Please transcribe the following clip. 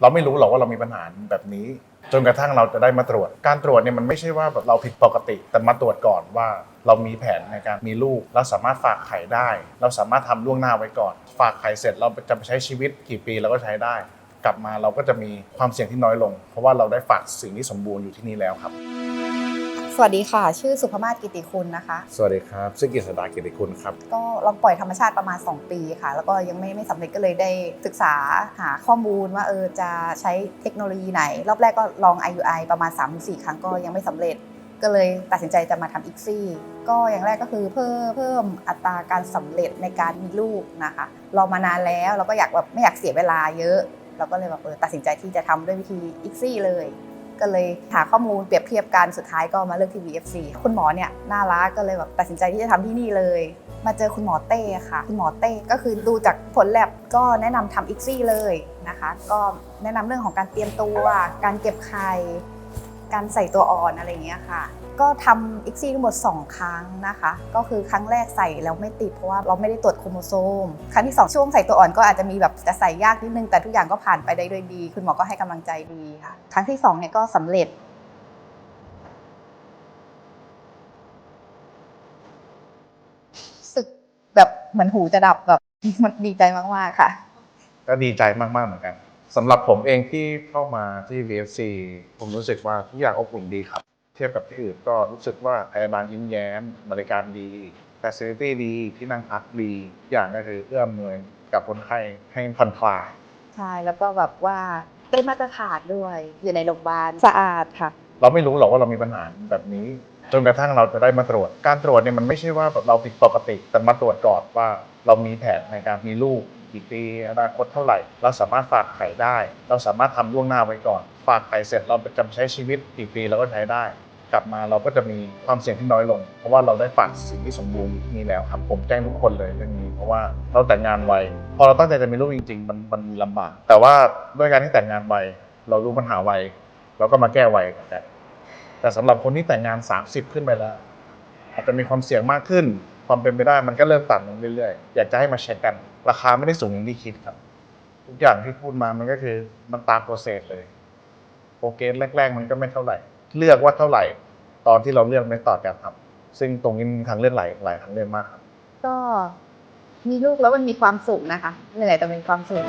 เราไม่รู้หรอกว่าเรามีปัญหาแบบนี้ จนกระทั่งเราจะได้มาตรวจ การตรวจเนี่ยมันไม่ใช่ว่าแบบเราผิดปกติ แต่มาตรวจก่อนว่าเรามีแผนในการมีลูก เราสามารถฝากไข่ได้ เราสามารถทำล่วงหน้าไว้ก่อน ฝากไข่เสร็จเราจะไปใช้ชีวิตกี่ปีเราก็ใช้ได้ กลับมาเราก็จะมีความเสี่ยงที่น้อยลง เพราะว่าเราได้ฝากสิ่งที่สมบูรณ์อยู่ที่นี่แล้วครับ สวัสดีค่ะ ชื่อสุภมาศกิติคุณนะคะ สวัสดีครับซึ่งกิษดากิติคุณครับ ก็ลองปล่อยธรรมชาติประมาณ 2 ปีค่ะ แล้วก็ยังไม่ไม่สำเร็จก็เลยได้ศึกษาหาข้อมูลว่าเออจะใช้เทคโนโลยีไหน รอบแรกก็ลอง IUI ประมาณ 3-4 ครั้งก็ยังไม่สำเร็จก็เลยตัดสินใจจะมาทำอีกซี่ ก็อย่างแรกก็คือเพิ่มเพิ่มอัตราการสำเร็จในการมีลูกนะคะรอมานานแล้วเราก็อยากแบบไม่อยากเสียเวลาเยอะ เราก็เลยแบบเออตัดสินใจที่จะทำด้วยวิธีอีกซี่เลย ก็เลยหาข้อมูลเปรียบเทียบกันสุดท้ายก็มาเลือกที่ VFC คุณหมอเนี่ยน่ารักก็เลยแบบตัดสินใจที่จะทำที่นี่เลย มาเจอคุณหมอเต้ค่ะ คุณหมอเต้ก็คือดูจากผลแลบก็แนะนำทำอีกซี่เลยนะคะ ก็แนะนำเรื่องของการเตรียมตัว การเก็บไข่ การใส่ตัวอ่อนอะไรเงี้ยค่ะ ก็ทำอีกซี่ทั้งหมด 2 ครั้งนะคะ ก็คือครั้งแรกใส่แล้วไม่ติดเพราะว่าเราไม่ได้ตรวจโครโมโซม ครั้งที่ 2 ช่วงใส่ตัวอ่อนก็อาจจะมีแบบจะใส่ยากนิดนึงแต่ทุกอย่างก็ผ่านไปได้ด้วยดี คุณหมอก็ให้กำลังใจดีค่ะ ครั้งที่2เนี่ยก็สำเร็จสึกแบบเหมือนหูจะดับแบบมันดีใจมากๆค่ะ ก็ดีใจมากๆเหมือนกัน สำหรับผมเองที่เข้ามาที่ VFC ผมรู้สึกว่าทุกอย่างอบอุ่นดีครับ เทียบกับที่อื่นก็รู้สึกว่าพยาบาลยิ้มแย้ม บริการดี facility ดี ที่นั่งพักดีทุกอย่างก็คือเอื้อมหน่วยกับคนไข้ให้ผ่อนคลาย ใช่แล้วก็แบบว่าได้มาตรฐานด้วย อยู่ในโรงพยาบาลสะอาดค่ะ เราไม่รู้หรอกว่าเรามีปัญหาแบบนี้ จนกระทั่งเราจะได้มาตรวจ การตรวจเนี่ยมันไม่ใช่ว่าแบบเราผิดปกติ แต่มาตรวจก่อนว่าเรามีแผนในการมีลูก กี่ปีอนาคตเท่าไหร่ เราสามารถฝากไข่ได้ เราสามารถทำล่วงหน้าไว้ก่อน ฝากไข่เสร็จเราจะใช้ชีวิตกี่ปีเราก็ใช้ได้ กลับมาเราก็จะมีความเสี่ยงที่น้อยลง เพราะว่าเราได้ฝากสิ่งที่สมบูรณ์นี่แล้วครับผมแจ้งทุกคนเลยเรื่องนี้เพราะว่าเราแต่งงานไวพอเราตั้งใจจะมีลูกจริง ๆ มันมันลำบาก แต่ว่าด้วยการที่แต่งงานไวเรารู้ปัญหาไวเราก็มาแก้ไวแต่แต่สำหรับคนที่แต่งงาน 30 ขึ้นไปแล้ว อาจจะมีความเสี่ยงมากขึ้น ความเป็นไปได้มันก็เริ่มต่ำลงเรื่อยๆ อยากจะให้มาเช็คกัน ราคาไม่ได้สูงอย่างที่คิดครับ ทุกอย่างที่พูดมามันก็คือมันตามโปรเซสเลยโปรเกรสแรก ๆ มันก็ไม่เท่าไหร่ เลือกว่าเท่าไหร่ ตอนที่เราเลือกไม่ต่อการทำซึ่งตรงนี้มีทางเลือกหลายหลายทางเลือกมากครับ ก็มีลูกแล้วมันมีความสุขนะคะเหนื่อยแต่มีความสุข